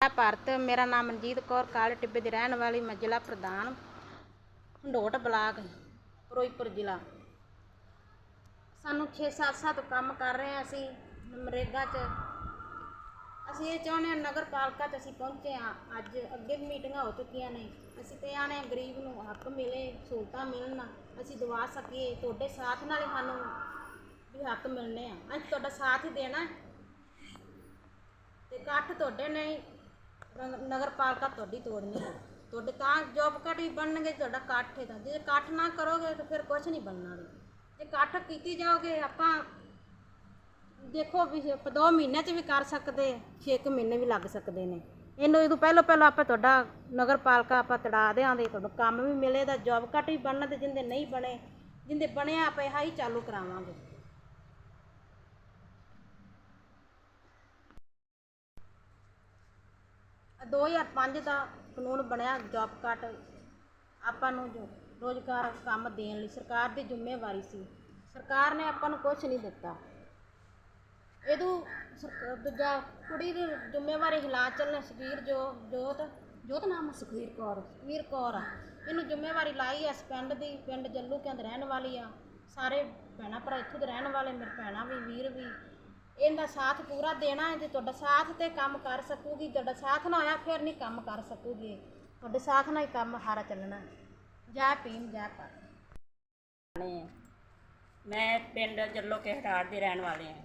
ਮੈਂ ਭਾਰਤ। ਮੇਰਾ ਨਾਮ ਮਨਜੀਤ ਕੌਰ ਕਾਲੇ ਟਿੱਬੇ ਦੀ ਰਹਿਣ ਵਾਲੀ। ਮੈਂ ਜ਼ਿਲ੍ਹਾ ਪ੍ਰਧਾਨ ਖੰਡੋਟ ਬਲਾਕ, ਫਿਰੋਜ਼ਪੁਰ ਜ਼ਿਲ੍ਹਾ। ਸਾਨੂੰ 6-7 ਸਾਲ ਤੋਂ ਕੰਮ ਕਰ ਰਹੇ ਹਾਂ ਅਸੀਂ ਨਰੇਗਾ 'ਚ। ਅਸੀਂ ਇਹ ਚਾਹੁੰਦੇ ਹਾਂ ਨਗਰ ਪਾਲਿਕਾ 'ਚ ਅਸੀਂ ਪਹੁੰਚੇ ਹਾਂ। ਅੱਜ ਅੱਗੇ ਵੀ ਮੀਟਿੰਗਾਂ ਹੋ ਚੁੱਕੀਆਂ ਨੇ। ਅਸੀਂ ਤੇ ਆਣੇ ਗਰੀਬ ਨੂੰ ਹੱਕ ਮਿਲੇ, ਸਹੂਲਤਾਂ ਮਿਲਣ। ਅਸੀਂ ਦਵਾ ਸਕੀਏ। ਤੁਹਾਡੇ ਸਾਥ ਨਾਲ ਸਾਨੂੰ ਵੀ ਹੱਕ ਮਿਲਨੇ ਆ। ਅੱਜ ਤੁਹਾਡਾ ਸਾਥ ਹੀ ਦੇਣਾ ਤੇ ਇਕੱਠ ਤੁਹਾਡੇ ਨਹੀਂ ਨਗਰ ਪਾਲਿਕਾ ਤੁਹਾਡੀ ਤੋੜਨੀ ਹੈ ਤੁਹਾਡੇ ਤਾਂ ਜੋਬ ਕਾਰਡ ਵੀ ਬਣਨਗੇ, ਤੁਹਾਡਾ ਇਕੱਠ ਹੈ ਤਾਂ। ਜੇ ਇਕੱਠ ਨਾ ਕਰੋਗੇ ਤਾਂ ਫਿਰ ਕੁਝ ਨਹੀਂ ਬਣਨਾ ਜੇ ਇਕੱਠ ਕੀਤੀ ਜਾਓਗੇ, ਆਪਾਂ ਦੇਖੋ ਵੀ ਆਪਾਂ ਦੋ ਮਹੀਨੇ 'ਚ ਵੀ ਕਰ ਸਕਦੇ 6 ਮਹੀਨੇ ਵੀ ਲੱਗ ਸਕਦੇ ਨੇ। ਇਹਨੂੰ ਇਹਦੋਂ ਪਹਿਲਾਂ ਪਹਿਲਾਂ ਆਪਾਂ ਤੁਹਾਡਾ ਨਗਰ ਪਾਲਿਕਾ ਆਪਾਂ ਤੜਾ ਦਿਆਂਗੇ, ਤੁਹਾਨੂੰ ਕੰਮ ਵੀ ਮਿਲੇ ਦਾ ਜੋਬ ਕਾਰਡ ਵੀ ਬਣਨਾ ਤੇ ਜਿੰਦੇ ਨਹੀਂ ਬਣੇ, ਜਿੰਦੇ ਬਣਿਆ ਆਪਾਂ ਇਹ ਹੀ ਚਾਲੂ ਕਰਾਵਾਂਗੇ। 2005 ਦਾ ਕਾਨੂੰਨ ਬਣਿਆ ਜੋਬ ਕਾਰਡ। ਆਪਾਂ ਨੂੰ ਜੋ ਰੋਜ਼ਗਾਰ ਕੰਮ ਦੇਣ ਲਈ ਸਰਕਾਰ ਦੀ ਜ਼ਿੰਮੇਵਾਰੀ ਸੀ। ਸਰਕਾਰ ਨੇ ਆਪਾਂ ਨੂੰ ਕੁਝ ਨਹੀਂ ਦਿੱਤਾ। ਇਹਦੂ ਸਰਕ- ਦੂਜਾ ਕੁੜੀ ਦੀ ਜ਼ਿੰਮੇਵਾਰੀ ਹਿਲਾ ਚੱਲਣ ਸੁਖੀਰ ਜੋ, ਜੋਤ ਜੋਤ ਨਾਮ ਸੁਖੀਰ ਕੌਰ ਸੁਖੀਰ ਕੌਰ ਆ। ਇਹਨੂੰ ਜ਼ਿੰਮੇਵਾਰੀ ਲਾਈ ਐ ਇਸ ਪਿੰਡ ਦੀ, ਪਿੰਡ ਜੱਲੂ ਕਹਿੰਦੇ ਰਹਿਣ ਵਾਲੀ ਆ। ਸਾਰੇ ਭੈਣਾਂ ਭਰਾ ਇੱਥੋਂ ਦੇ ਰਹਿਣ ਵਾਲੇ, ਮੇਰੇ ਭੈਣਾਂ ਵੀ, ਵੀਰ ਵੀ। ਇਹਦਾ ਸਾਥ ਪੂਰਾ ਦੇਣਾ ਹੈ ਜੇ ਤੁਹਾਡਾ ਸਾਥ ਤੇ ਕੰਮ ਕਰ ਸਕੂਗੀ, ਤੁਹਾਡਾ ਸਾਥ ਨਾ ਹੋਇਆ ਫਿਰ ਨਹੀਂ ਕੰਮ ਕਰ ਸਕੂਗੀ ਤੁਹਾਡੇ ਸਾਥ ਨਾਲ ਹੀ ਕੰਮ ਹਾਰਾ ਚੱਲਣਾ ਜੈ ਭੀਮ ਜੈ ਭਾਰਤ ਮੈਂ ਪਿੰਡ ਜੱਲੋ ਕੇ ਹਟਾੜ ਦੇ ਰਹਿਣ ਵਾਲੇ ਹਾਂ।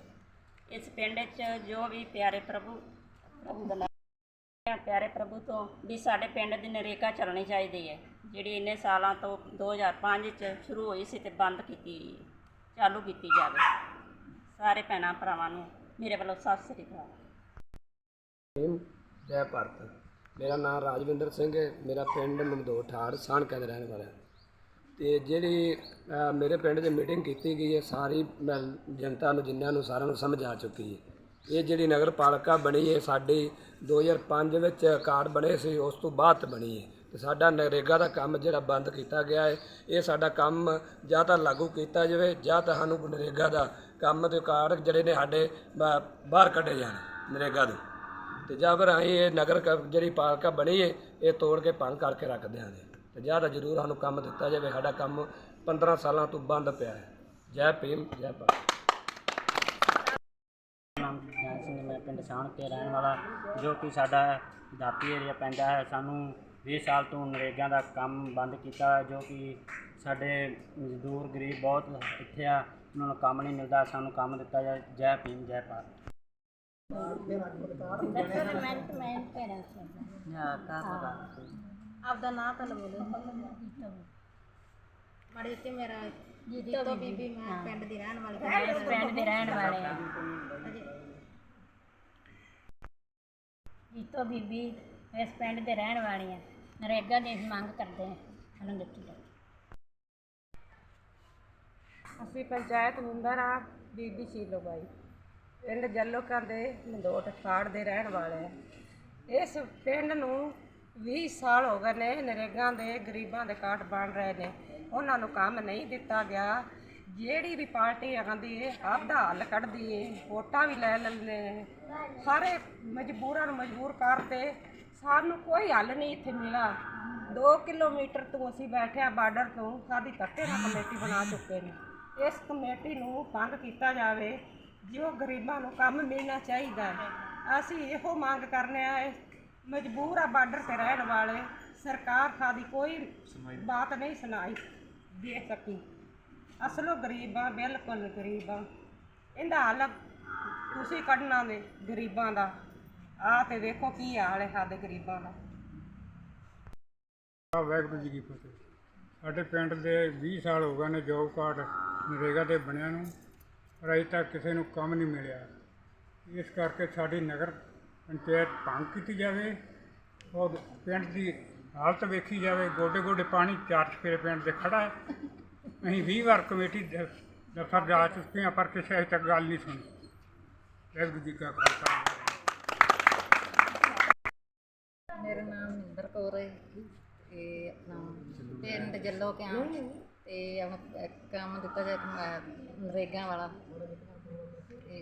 ਇਸ ਪਿੰਡ 'ਚ ਜੋ ਵੀ ਪਿਆਰੇ ਪ੍ਰਭੂ ਪ੍ਰਭੂ ਦਾ ਪਿਆਰੇ ਪ੍ਰਭੂ ਤੋਂ ਵੀ ਸਾਡੇ ਪਿੰਡ ਦੀ ਨਰੇਗਾ ਚੱਲਣੀ ਚਾਹੀਦੀ ਹੈ। ਜਿਹੜੀ ਇੰਨੇ ਸਾਲਾਂ ਤੋਂ 2005 'ਚ ਸ਼ੁਰੂ ਹੋਈ ਸੀ ਤੇ ਬੰਦ ਕੀਤੀ ਹੋਈ ਚਾਲੂ ਕੀਤੀ ਜਾਵੇ। ਸਾਰੇ ਭੈਣਾਂ ਭਰਾਵਾਂ ਨੂੰ ਮੇਰੇ ਵੱਲੋਂ ਸਤਿ ਸ੍ਰੀ ਅਕਾਲ। ਟੀਮ ਜੈ ਭਾਰਤ। ਮੇਰਾ ਨਾਮ ਰਾਜਵਿੰਦਰ ਸਿੰਘ ਹੈ। ਮੇਰਾ ਪਿੰਡ ਮਮਦੋਟ ਠਾੜ ਸਾਣਕਾ ਦਾ ਰਹਿਣ ਵਾਲਾ ਤੇ ਜਿਹੜੀ ਅ, ਮੇਰੇ ਪਿੰਡ 'ਚ ਮੀਟਿੰਗ ਕੀਤੀ ਗਈ ਹੈ ਸਾਰੀ ਮੈਂ ਜਨਤਾ ਨੂੰ ਜਿਨ੍ਹਾਂ ਨੂੰ ਸਾਰਿਆਂ ਨੂੰ ਸਮਝ ਆ ਚੁੱਕੀ ਹੈ। ਇਹ ਜਿਹੜੀ ਨਗਰ ਪਾਲਿਕਾ ਬਣੀ ਹੈ ਸਾਡੀ 2005 ਵਿੱਚ ਕਾਰਡ ਬਣੇ ਸੀ ਉਸ ਤੋਂ ਬਾਅਦ ਬਣੀ ਹੈ। ਤੇ ਸਾਡਾ ਨਰੇਗਾ ਦਾ ਕੰਮ ਜਿਹੜਾ ਬੰਦ ਕੀਤਾ ਗਿਆ ਹੈ ਇਹ ਸਾਡਾ ਕੰਮ ਜਾਂ ਤਾਂ ਲਾਗੂ ਕੀਤਾ ਜਾਵੇ ਜਾਂ ਤਾਂ ਸਾਨੂੰ ਨਰੇਗਾ ਦਾ ਕੰਮ ਦੇ ਕਾਰਡ ਜਿਹੜੇ ਨੇ ਸਾਡੇ ਬਾ- ਬਾਹਰ ਕੱਢੇ ਜਾਣ ਨਰੇਗਾ ਦੇ ਤੇ। ਜਾਂ ਫਿਰ ਅਸੀਂ ਇਹ ਨਗਰ ਕ- ਜਿਹੜੀ ਪਾਲਿਕਾ ਬਣੀ ਹੈ ਇਹ ਤੋੜ ਕੇ ਭੰਗ ਕਰਕੇ ਰੱਖ ਦਿਆਂਗੇ। ਤੇ ਜਾਂ ਤਾਂ ਜ਼ਰੂਰ ਸਾਨੂੰ ਕੰਮ ਦਿੱਤਾ ਜਾਵੇ, ਸਾਡਾ ਕੰਮ 15 ਸਾਲਾਂ ਤੋਂ ਬੰਦ ਪਿਆ ਹੈ। ਜੈ ਭੀਮ, ਜੈ ਭਾਰਤ। ਨਾਮ ਜੈਨ ਸਿੰਘ ਮੈਂ ਪਿੰਡ ਸਾਣ ਕੇ ਰਹਿਣ ਵਾਲਾ, ਜੋ ਕਿ ਸਾਡਾ ਦਾਤੀ ਏਰੀਆ ਪੈਂਦਾ ਹੈ। ਸਾਨੂੰ 20 ਸਾਲ ਤੋਂ ਨਰੇਗਾ ਦਾ ਕੰਮ ਬੰਦ ਕੀਤਾ, ਜੋ ਕਿ ਸਾਡੇ ਮਜ਼ਦੂਰ ਗਰੀਬ ਬਹੁਤ ਇੱਥੇ ਆ। ਉਹਨਾਂ ਨੂੰ ਕੰਮ ਨਹੀਂ ਮਿਲਦਾ, ਸਾਨੂੰ ਕੰਮ ਦਿੱਤਾ ਜਾਏ, ਜੈ ਭੀਮ, ਜੈ ਭਾਰਤ। ਮਿੰਟ ਮਿੰਟ ਭੈਣਾਂ ਆਪਦਾ ਨਾਂ ਤਾਂ ਬੋਲੋ ਮਾੜੀ ਤੇ ਮੇਰਾ ਜੀਤੋ ਬੀਬੀ ਮੈਂ ਪਿੰਡ ਦੀ ਰਹਿਣ ਵਾਲੀ ਪਿੰਡ ਦੇ ਰਹਿਣ ਵਾਲੇ ਆ ਜੀਤੋ ਬੀਬੀ, ਇਸ ਪਿੰਡ ਦੇ ਰਹਿਣ ਵਾਲੀ ਆ। ਨਰੇਗਾ ਦੀ ਅਸੀਂ ਮੰਗ ਕਰਦੇ ਹਾਂ, ਸਾਨੂੰ ਦਿੱਤੀ ਜਾਵੇ। ਅਸੀਂ ਪੰਚਾਇਤ ਮੈਂਬਰ ਆ ਬੀਬੀ ਸ਼ੀਲੋ ਬਾਈ। ਪਿੰਡ ਜੱਲੋਕਾਂ ਦੇ ਮੰਦੋਟ ਠਾੜ ਦੇ ਰਹਿਣ ਵਾਲੇ ਆ। ਇਸ ਪਿੰਡ ਨੂੰ 20 ਸਾਲ ਹੋ ਗਏ ਨੇ, ਨਰੇਗਾ ਦੇ ਗਰੀਬਾਂ ਦੇ ਕਾਰਡ ਬਣ ਰਹੇ ਨੇ। ਉਹਨਾਂ ਨੂੰ ਕੰਮ ਨਹੀਂ ਦਿੱਤਾ ਗਿਆ। ਜਿਹੜੀ ਵੀ ਪਾਰਟੀ ਆਉਂਦੀ ਹੈ ਆਪਦਾ ਹੱਲ ਕੱਢਦੀ ਹੈ ਵੋਟਾਂ ਵੀ ਲੈ ਲੈਂਦੇ ਨੇ। ਸਾਰੇ ਮਜਬੂਰਾਂ ਨੂੰ ਮਜਬੂਰ ਕਰਤੇ ਸਾਨੂੰ ਕੋਈ ਹੱਲ ਨਹੀਂ ਇੱਥੇ ਮਿਲਾ 2 ਕਿਲੋਮੀਟਰ ਤੋਂ ਅਸੀਂ ਬੈਠੇ ਬਾਰਡਰ ਤੋਂ। ਸਾਡੀ ਧੱਕੇ ਨਾਲ ਕਮੇਟੀ ਬਣਾ ਚੁੱਕੇ ਨੇ। ਇਸ ਕਮੇਟੀ ਨੂੰ ਭੰਗ ਕੀਤਾ ਜਾਵੇ ਜੋ ਗਰੀਬਾਂ ਨੂੰ ਕੰਮ ਮਿਲਣਾ ਚਾਹੀਦਾ ਹੈ। ਅਸੀਂ ਇਹੋ ਮੰਗ ਕਰਨੇ ਆ ਮਜਬੂਰ ਆ ਬਾਰਡਰ ਤੇ ਰਹਿਣ ਵਾਲੇ। ਸਰਕਾਰ ਸਾਡੀ ਕੋਈ ਬਾਤ ਨਹੀਂ ਸੁਣਾਈ ਦੇ ਸਕੀ। ਅਸਲੋਂ ਗਰੀਬਾਂ ਬਿਲਕੁਲ ਗਰੀਬਾਂ ਇਹਦਾ ਹੱਲ ਤੁਸੀਂ ਕੱਢਣਾ ਨੇ ਗਰੀਬਾਂ ਦਾ। ਆ ਤੇ ਵੇਖੋ ਕੀ ਹਾਲ ਹੈ ਸਾਡੇ ਗਰੀਬਾਂ ਦਾ। ਵਾਹਿਗੁਰੂ ਜੀ ਕੀ ਫਤਿਹ। ਸਾਡੇ ਪਿੰਡ ਦੇ 20 ਸਾਲ ਹੋ ਗਏ ਨੇ ਜੋਬ ਕਾਰਡ ਨਰੇਗਾ ਦੇ ਬਣਿਆ ਨੂੰ, ਪਰ ਅਜੇ ਤੱਕ ਕਿਸੇ ਨੂੰ ਕੰਮ ਨਹੀਂ ਮਿਲਿਆ। ਇਸ ਕਰਕੇ ਸਾਡੀ ਨਗਰ ਪੰਚਾਇਤ ਭੰਗ ਕੀਤੀ ਜਾਵੇ ਔਰ ਪਿੰਡ ਦੀ ਹਾਲਤ ਵੇਖੀ ਜਾਵੇ। ਗੋਡੇ ਗੋਡੇ ਪਾਣੀ, ਚਾਰ ਚਫੇਰੇ ਪਿੰਡ ਦੇ ਖੜਾ ਹੈ। ਅਸੀਂ 20 ਵਾਰ ਕਮੇਟੀ ਦਫ਼ਤਰ ਜਾ ਚੁੱਕੇ ਹਾਂ, ਪਰ ਕਿਸੇ ਅਜੇ ਤੱਕ ਗੱਲ ਨਹੀਂ ਸੁਣੀ। ਵਾਹਿਗੁਰੂ ਜੀ ਕਾ ਖਾਲਸਾ। ਮੇਰਾ ਨਾਮ ਮਹਿੰਦਰ ਕੌਰ ਹੈ ਤੇ ਪਿੰਡ ਜੱਲੋ ਕਿਆ ਤੇ ਕੰਮ ਦਿੱਤਾ ਅਹ ਨਰੇਗਾ ਵਾਲਾ। ਤੇ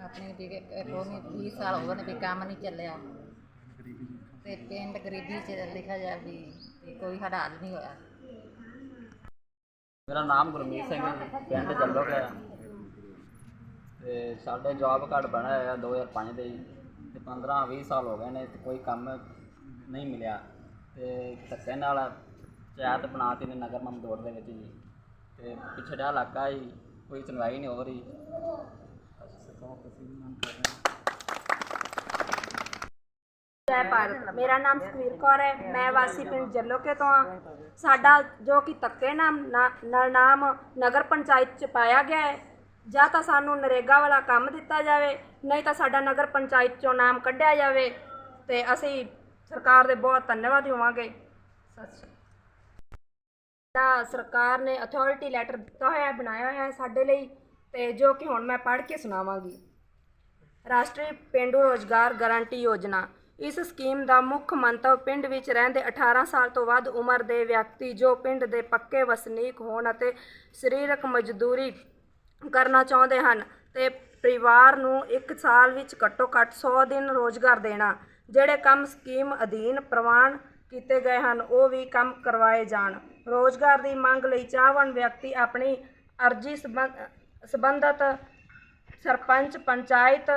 ਆਪਣੇ ਵੀ ਕੋਈ 20 ਸਾਲ ਹੋ ਗਏ ਨੇ ਵੀ ਕੰਮ ਨਹੀਂ ਚੱਲਿਆ। ਤੇ ਪਿੰਡ ਗਰੀਬੀ ਚ ਲਿਖਿਆ ਜਾ ਵੀ ਤੇ ਕੋਈ ਸਾਡਾ ਹੱਲ ਨਹੀਂ ਹੋਇਆ। ਮੇਰਾ ਨਾਮ ਗੁਰਮੀਤ ਸਿੰਘ ਹੈ ਜੀ, ਪਿੰਡ ਜੱਲੋ ਹੈ ਤੇ ਸਾਡੇ ਜੌਬ ਕਾਰਡ ਬਣਿਆ ਹੋਇਆ 2005 ਦੇ ਜੀ ਤੇ 15 20 ਸਾਲ ਹੋ ਗਏ ਨੇ ਤੇ ਕੋਈ ਕੰਮ ਨਹੀਂ ਮਿਲਿਆ। ਤੇ ਧੱਕੇ ਨਾਲ ਪੰਚਾਇਤ ਬਣਾਤੀ ਨੇ ਨਗਰ ਮਮਦੋੜ ਦੇ ਵਿੱਚ ਜੀ। ਤੇ ਪਿਛੜਿਆ ਇਲਾਕਾ ਜੀ ਕੋਈ ਸੁਣਵਾਈ ਨਹੀਂ ਹੋ ਰਹੀ। ਜੈ ਭਾਰਤ। ਮੇਰਾ ਨਾਮ ਸੁਖਵੀਰ ਕੌਰ ਹੈ। ਮੈਂ ਵਾਸੀ ਪਿੰਡ ਜੱਲੋਕੇ ਤੋਂ ਹਾਂ। ਸਾਡਾ ਜੋ ਕਿ ਧੱਕੇ ਨਾਮ ਨਾਲ ਨਾਮ ਨਗਰ ਪੰਚਾਇਤ ਚ ਪਾਇਆ ਗਿਆ ਹੈ। ਜਾਂ ਤਾਂ ਸਾਨੂੰ ਨਰੇਗਾ ਵਾਲਾ ਕੰਮ ਦਿੱਤਾ ਜਾਵੇ, ਨਹੀਂ ਤਾਂ ਸਾਡਾ ਨਗਰ ਪੰਚਾਇਤ ਚੋਂ ਨਾਮ ਕੱਢਿਆ ਜਾਵੇ। ਤੇ ਅਸੀਂ ਸਰਕਾਰ ਦੇ ਬਹੁਤ ਧੰਨਵਾਦੀ ਹੋਵਾਂਗੇ। ਸਤਿ ਸ਼੍ਰੀ ਅਕਾਲ। ਦਾ ਸਰਕਾਰ ਨੇ ਅਥਾਰਟੀ ਲੈਟਰ ਦਿੱਤਾ ਹੋਇਆ ਹੈ ਬਣਾਇਆ ਹੋਇਆ ਹੈ ਸਾਡੇ ਲਈ ਤੇ ਜੋ ਕਿ ਹੁਣ ਮੈਂ ਪੜ੍ਹ ਕੇ ਸੁਣਾਵਾਂਗੀ। ਰਾਸ਼ਟਰੀ ਪੇਂਡੂ ਰੋਜ਼ਗਾਰ ਗਾਰੰਟੀ ਯੋਜਨਾ। ਇਸ ਸਕੀਮ ਦਾ ਮੁੱਖ ਮੰਤਵ ਪਿੰਡ ਵਿੱਚ ਰਹਿੰਦੇ 18 ਸਾਲ ਤੋਂ ਵੱਧ ਉਮਰ ਦੇ ਵਿਅਕਤੀ, ਜੋ ਪਿੰਡ ਦੇ ਪੱਕੇ ਵਸਨੀਕ ਹੋਣ ਅਤੇ ਸਰੀਰਕ ਮਜ਼ਦੂਰੀ ਕਰਨਾ ਚਾਹੁੰਦੇ ਹਨ ਤੇ ਪਰਿਵਾਰ ਨੂੰ ਇੱਕ ਸਾਲ ਵਿੱਚ ਘੱਟੋ ਘੱਟ 100 ਦਿਨ ਰੋਜ਼ਗਾਰ ਦੇਣਾ, ਜਿਹੜੇ ਕੰਮ ਸਕੀਮ ਅਧੀਨ ਪ੍ਰਵਾਨ ਕੀਤੇ ਗਏ ਹਨ, ਉਹ ਵੀ ਕੰਮ ਕਰਵਾਏ ਜਾਣ। ਰੋਜ਼ਗਾਰ ਦੀ ਮੰਗ ਲਈ ਚਾਹਵਣ ਵਿਅਕਤੀ ਆਪਣੀ ਅਰਜ਼ੀ ਸੰਬੰਧ- ਸੰਬੰਧਤ sarpanch, panchayat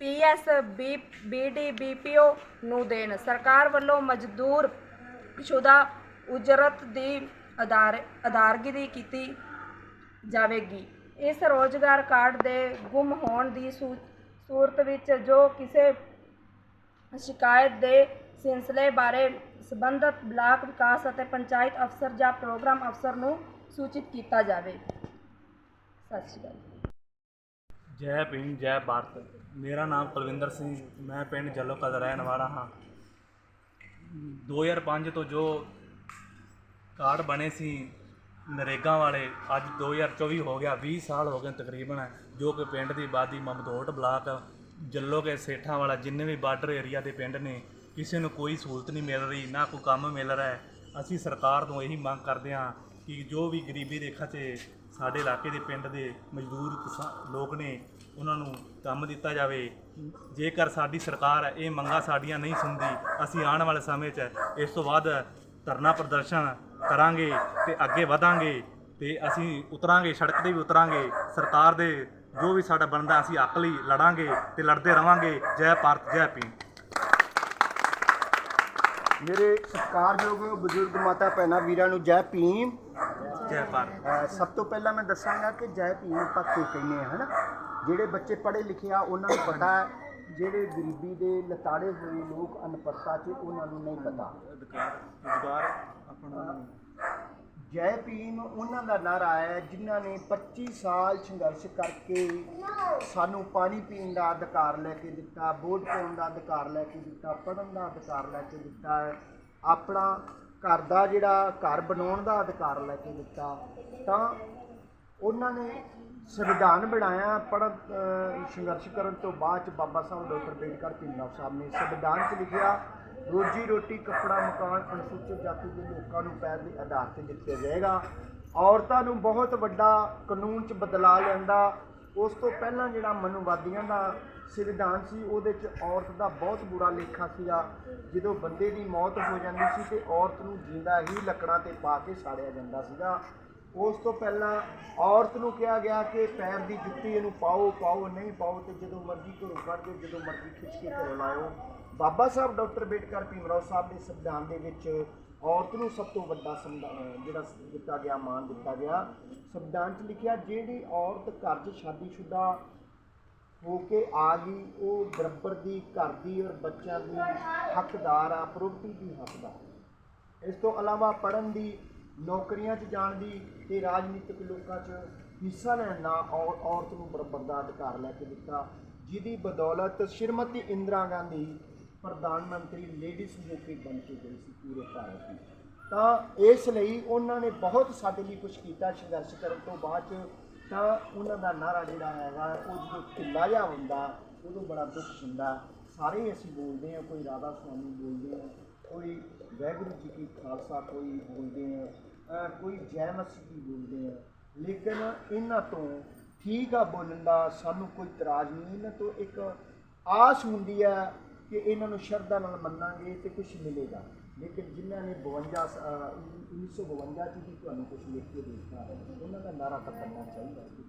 PS B BD BPO ਨੂੰ ਦੇਣ। ਸਰਕਾਰ ਵੱਲੋਂ ਮਜ਼ਦੂਰ ਸ਼ੁਦਾ ਉਜਰਤ ਦੀ ਆਧਾਰ ਅਦਾਰਗੀ ਕੀਤੀ ਜਾਵੇਗੀ। ਇਸ ਰੋਜ਼ਗਾਰ ਕਾਰਡ ਦੇ ਗੁੰਮ ਹੋਣ ਦੀ ਸੂ- ਸੂਰਤ ਵਿੱਚ ਜੋ ਕਿਸੇ ਸ਼ਿਕਾਇਤ ਦੇ ਸਿਲਸਿਲੇ ਬਾਰੇ ਸੰਬੰਧਤ ਬਲਾਕ ਵਿਕਾਸ ਅਤੇ ਪੰਚਾਇਤ ਅਫਸਰ ਜਾਂ ਪ੍ਰੋਗਰਾਮ ਅਫਸਰ ਨੂੰ ਸੂਚਿਤ ਕੀਤਾ ਜਾਵੇ। ਸਤਿ ਸ਼੍ਰੀ ਅਕਾਲ ਜੈ। ਭੀਮ, ਜੈ ਭਾਰਤ। ਮੇਰਾ ਨਾਮ ਕੁਲਵਿੰਦਰ ਸਿੰਘ, ਮੈਂ ਪਿੰਡ ਜਲੋਕਾ ਦਾ ਰਹਿਣ ਵਾਲਾ ਹਾਂ। 2005 ਤੋਂ ਜੋ ਕਾਰਡ ਬਣੇ ਸੀ ਨਰੇਗਾ ਵਾਲੇ, ਅੱਜ 2024 ਹੋ ਗਿਆ 20 ਸਾਲ ਹੋ ਗਏ ਤਕਰੀਬਨ, ਜੋ ਕਿ ਪਿੰਡ ਦੀ ਆਬਾਦੀ ਮਮਦੋਟ ਬਲਾਕ, ਜੱਲੋਕੇ ਸੇਠਾਂ ਵਾਲਾ, ਜਿੰਨੇ ਵੀ ਬਾਰਡਰ ਏਰੀਆ ਦੇ ਪਿੰਡ ਨੇ ਕਿਸੇ ਨੂੰ ਕੋਈ ਸਹੂਲਤ ਨਹੀਂ ਮਿਲ ਰਹੀ, ਨਾ ਕੋਈ ਕੰਮ ਮਿਲ ਰਿਹਾ ਹੈ। ਅਸੀਂ ਸਰਕਾਰ ਤੋਂ ਇਹੀ ਮੰਗ ਕਰਦੇ ਹਾਂ ਕਿ ਜੋ ਵੀ ਗਰੀਬੀ ਰੇਖਾ 'ਤੇ ਸਾਡੇ ਇਲਾਕੇ ਦੇ ਪਿੰਡ ਦੇ ਮਜ਼ਦੂਰ ਕਿਸਾ- ਲੋਕ ਨੇ, ਉਹਨਾਂ ਨੂੰ ਕੰਮ ਦਿੱਤਾ ਜਾਵੇ। ਜੇਕਰ ਸਾਡੀ ਸਰਕਾਰ ਇਹ ਮੰਗਾਂ ਸਾਡੀਆਂ ਨਹੀਂ ਸੁਣਦੀ, ਅਸੀਂ ਆਉਣ ਵਾਲੇ ਸਮੇਂ 'ਚ ਇਸ ਤੋਂ ਬਾਅਦ ਧਰਨਾ ਪ੍ਰਦਰਸ਼ਨ ਕਰਾਂਗੇ ਤੇ ਅੱਗੇ ਵਧਾਂਗੇ ਤੇ ਅਸੀਂ ਉਤਰਾਂਗੇ, ਸੜਕ ਤੇ ਵੀ ਉਤਰਾਂਗੇ। ਸਰਕਾਰ ਦੇ ਜੋ ਵੀ ਸਾਡਾ ਬਣਦਾ, ਅਸੀਂ ਹੱਕ ਲਈ ਲੜਾਂਗੇ ਤੇ ਲੜਦੇ ਰਵਾਂਗੇ। ਜੈ ਭਾਰਤ, ਜੈ ਭੀਮ। ਮੇਰੇ ਸਤਿਕਾਰਯੋਗ ਬਜ਼ੁਰਗ ਮਾਤਾ ਭੈਣਾਂ ਵੀਰਾਂ ਨੂੰ ਜੈ ਭੀਮ। ਜੈ ਭਾਰਤ। ਸਭ ਤੋਂ ਪਹਿਲਾਂ ਮੈਂ ਦੱਸਾਂਗਾ ਕਿ ਜੈ ਭੀਮ ਆਪਾਂ ਕੀ ਕਹਿੰਦੇ ਆ ਹਨਾ? ਜਿਹੜੇ ਬੱਚੇ ਪੜ੍ਹੇ ਲਿਖੇ ਆ ਉਹਨਾਂ ਨੂੰ ਪਤਾ ਹੈ ਜਿਹੜੇ ਗਰੀਬੀ ਦੇ ਲਤਾੜੇ ਹੋਏ ਲੋਕ ਅਨਪੜ੍ਹਤਾ 'ਚ ਉਹਨਾਂ ਨੂੰ ਨਹੀਂ ਪਤਾ। ਰੁਜ਼ਗਾਰ ਆਪਣਾ ਜੈ ਭੀਮ, ਉਹਨਾਂ ਦਾ ਨਾਰਾ ਹੈ ਜਿਨ੍ਹਾਂ ਨੇ 25 ਸਾਲ ਸੰਘਰਸ਼ ਕਰਕੇ ਸਾਨੂੰ ਪਾਣੀ ਪੀਣ ਦਾ ਅਧਿਕਾਰ ਲੈ ਕੇ ਦਿੱਤਾ, ਵੋਟ ਪਾਉਣ ਦਾ ਅਧਿਕਾਰ ਲੈ ਕੇ ਦਿੱਤਾ, ਪੜ੍ਹਨ ਦਾ ਅਧਿਕਾਰ ਲੈ ਕੇ ਦਿੱਤਾ, ਆਪਣਾ ਘਰ ਦਾ ਜਿਹੜਾ ਘਰ ਬਣਾਉਣ ਦਾ ਅਧਿਕਾਰ ਲੈ ਕੇ ਦਿੱਤਾ। ਤਾਂ ਉਹਨਾਂ ਨੇ ਸੰਵਿਧਾਨ ਬਣਾਇਆ, ਪੜ੍ਹਨ ਸੰਘਰਸ਼ ਕਰਨ ਤੋਂ ਬਾਅਦ ਚ ਬਾਬਾ ਸਾਹਿਬ ਡਾਕਟਰ ਅੰਬੇਡਕਰ ਭੀਮਰਾਓ ਸਾਹਿਬ ਨੇ ਸੰਵਿਧਾਨ 'ਚ ਲਿਖਿਆ ਰੋਜੀ ਰੋਟੀ, ਕੱਪੜਾ, ਮਕਾਨ ਅਨੁਸੂਚਿਤ ਜਾਤੀ ਦੇ ਲੋਕਾਂ ਨੂੰ ਪੈਰ ਦੇ ਆਧਾਰ ਤੇ ਦਿੱਤਾ ਜਾਏਗਾ। ਔਰਤਾਂ ਨੂੰ ਬਹੁਤ ਵੱਡਾ ਕਾਨੂੰਨ 'ਚ ਬਦਲਾ ਲਿਆਂਦਾ ਉਸ ਤੋਂ ਪਹਿਲਾਂ ਜਿਹੜਾ ਮਨੁਵਾਦੀਆਂ ਦਾ ਸੰਵਿਧਾਨ ਸੀ, ਉਹਦੇ 'ਚ ਔਰਤ ਦਾ ਬਹੁਤ ਬੁਰਾ ਲੇਖਾ ਸੀਗਾ। ਜਦੋਂ ਬੰਦੇ ਦੀ ਮੌਤ ਹੋ ਜਾਂਦੀ ਸੀ ਤੇ ਔਰਤ ਨੂੰ ਜਿੰਦਾ ਹੀ ਲੱਕੜਾਂ ਤੇ ਪਾ ਕੇ ਸਾੜਿਆ ਜਾਂਦਾ ਸੀਗਾ। ਉਸ ਤੋਂ ਪਹਿਲਾਂ ਔਰਤ ਨੂੰ ਕਿਹਾ ਗਿਆ ਕਿ ਪੈਰ ਦੀ ਜੁੱਤੀ ਇਹਨੂੰ ਪਾਓ ਪਾਓ, ਨਹੀਂ ਪਾਓ ਤੇ ਜਦੋਂ ਮਰਜ਼ੀ ਘਰੋਂ ਕੱਢ ਦਿਓ, ਜਦੋਂ ਮਰਜ਼ੀ ਖਿੱਚ ਕੇ ਘਰੋਂ ਲਾਇਓ। ਬਾਬਾ ਸਾਹਿਬ ਡਾਕਟਰ ਅੰਬੇਡਕਰ ਭੀਮਰਾਓ ਸਾਹਿਬ ਦੇ ਸੰਵਿਧਾਨ ਦੇ ਵਿੱਚ ਔਰਤ ਨੂੰ ਸਭ ਤੋਂ ਵੱਡਾ ਸੰਵਿਧਾ- ਜਿਹੜਾ ਦਿੱਤਾ ਗਿਆ, ਮਾਨ ਦਿੱਤਾ ਗਿਆ। ਸੰਵਿਧਾਨ 'ਚ ਲਿਖਿਆ, ਜਿਹੜੀ ਔਰਤ ਘਰ 'ਚ ਸ਼ਾਦੀशुदा ਹੋ ਕੇ ਆ ਗਈ, ਉਹ ਬਰਾਬਰ ਦੀ ਘਰ ਦੀ ਔਰ ਬੱਚਿਆਂ ਦੀ ਹੱਕਦਾਰ ਆ, ਪ੍ਰੋਪਰਟੀ ਦੀ ਹੱਕਦਾਰ। ਇਸ ਤੋਂ ਇਲਾਵਾ ਪੜ੍ਹਨ ਦੀ, ਨੌਕਰੀਆਂ 'ਚ ਜਾਣ ਦੀ ਤੇ ਰਾਜਨੀਤਿਕ ਲੋਕਾਂ 'ਚ ਹਿੱਸਾ ਲੈਣ ਦਾ ਔਰ ਔਰਤ ਨੂੰ ਬਰਾਬਰ ਦਾ ਅਧਿਕਾਰ ਲੈ ਕੇ ਦਿੱਤਾ। ਜਿਹਦੀ ਬਦੌਲਤ ਸ਼੍ਰੀਮਤੀ ਇੰਦਰਾ ਗਾਂਧੀ ਪ੍ਰਧਾਨ ਮੰਤਰੀ ਲੇਡੀਜ਼ ਮੌਕੇ ਬਣ ਕੇ ਗਈ ਸੀ ਪੂਰੇ ਭਾਰਤ ਦੀ ਤਾਂ ਇਸ ਲਈ ਉਹਨਾਂ ਨੇ ਬਹੁਤ ਸਾਡੇ ਲਈ ਕੁਝ ਕੀਤਾ ਸੰਘਰਸ਼ ਕਰਨ ਤੋਂ ਬਾਅਦ 'ਚ। ਤਾਂ ਉਹਨਾਂ ਦਾ ਨਾਰਾ ਜਿਹੜਾ ਹੈਗਾ, ਉਹ ਜਦੋਂ ਢਿੱਲਾ ਜਿਹਾ ਹੁੰਦਾ, ਉਦੋਂ ਬੜਾ ਦੁੱਖ ਹੁੰਦਾ। ਸਾਰੇ ਅਸੀਂ ਬੋਲਦੇ ਹਾਂ, ਕੋਈ ਰਾਧਾ ਸੁਆਮੀ ਬੋਲਦੇ ਹਾਂ ਕੋਈ ਵਾਹਿਗੁਰੂ ਜੀ ਕੀ ਖਾਲਸਾ ਕੋਈ ਬੋਲਦੇ ਆ ਕੋਈ ਜੈ ਮਸੀਹ ਜੀ ਬੋਲਦੇ ਆ। ਲੇਕਿਨ ਇਹਨਾਂ ਤੋਂ ਠੀਕ ਆ ਬੋਲਣ ਦਾ ਸਾਨੂੰ ਕੋਈ ਇਤਰਾਜ਼ ਨਹੀਂ, ਇਹਨਾਂ ਤੋਂ ਇੱਕ ਆਸ ਹੁੰਦੀ ਹੈ ਕਿ ਇਹਨਾਂ ਨੂੰ ਸ਼ਰਧਾ ਨਾਲ ਮੰਨਾਂਗੇ ਤੇ ਕੁਝ ਮਿਲੇਗਾ। ਲੇਕਿਨ ਜਿਨ੍ਹਾਂ ਨੇ 52 ਸ- ਅਹ 1952 ਚ ਵੀ ਤੁਹਾਨੂੰ ਕੁਝ ਲਿਖ ਕੇ ਦੇ ਦਿੱਤਾ ਉਹਨਾਂ ਦਾ ਨਾਰਾ ਤਾਂ ਕਰਨਾ ਚਾਹੀਦਾ ਸੀ